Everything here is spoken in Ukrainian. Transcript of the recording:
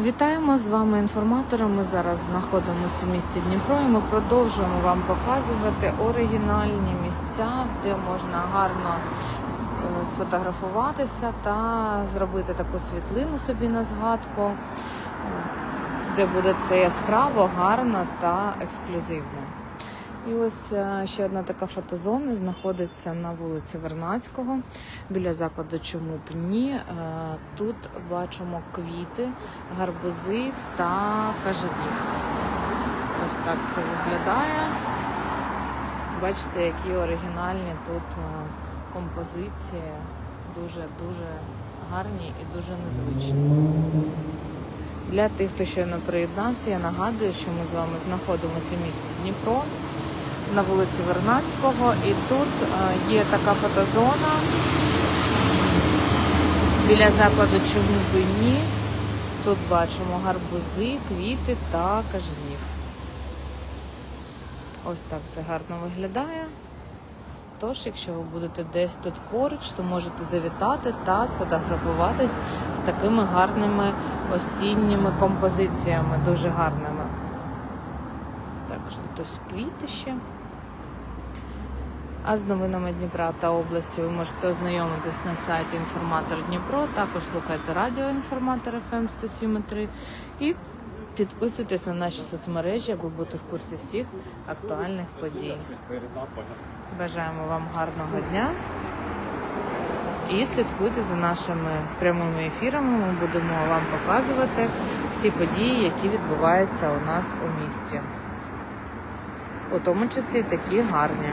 Вітаємо з вами інформатори. Ми зараз знаходимося у місті Дніпро і ми продовжуємо вам показувати оригінальні місця, де можна гарно е, сфотографуватися та зробити таку світлину собі на згадку, е, де буде це яскраво, гарно та ексклюзивно. І ось е, ще одна така фотозона знаходиться на вулиці Вернацького біля закладу Чому б ні. Е, Тут бачимо квіти, гарбузи та кажанів. Ось так це виглядає. Бачите, які оригінальні тут е, композиції, дуже-дуже гарні і дуже незвичні. Для тих, хто щойно приєднався, я нагадую, що ми з вами знаходимося у місті Дніпро на вулиці Вернацького. І тут е, є така фотозона біля закладу Чому би ні. Тут бачимо гарбузи, квіти та кажанів. Ось так це гарно виглядає. Тож, якщо ви будете десь тут поруч, то можете завітати та сфотографуватись з такими гарними осінніми композиціями, дуже гарними. Також тут ось квіти ще. А з новинами Дніпра та області ви можете ознайомитись на сайті Інформатор Дніпро. Також слухайте радіо Інформатор ФМ 107.3 і підписуйтесь на наші соцмережі, аби бути в курсі всіх актуальних подій. Бажаємо вам гарного дня і слідкуйте за нашими прямими ефірами. Ми будемо вам показувати всі події, які відбуваються у нас у місті, у тому числі такі гарні.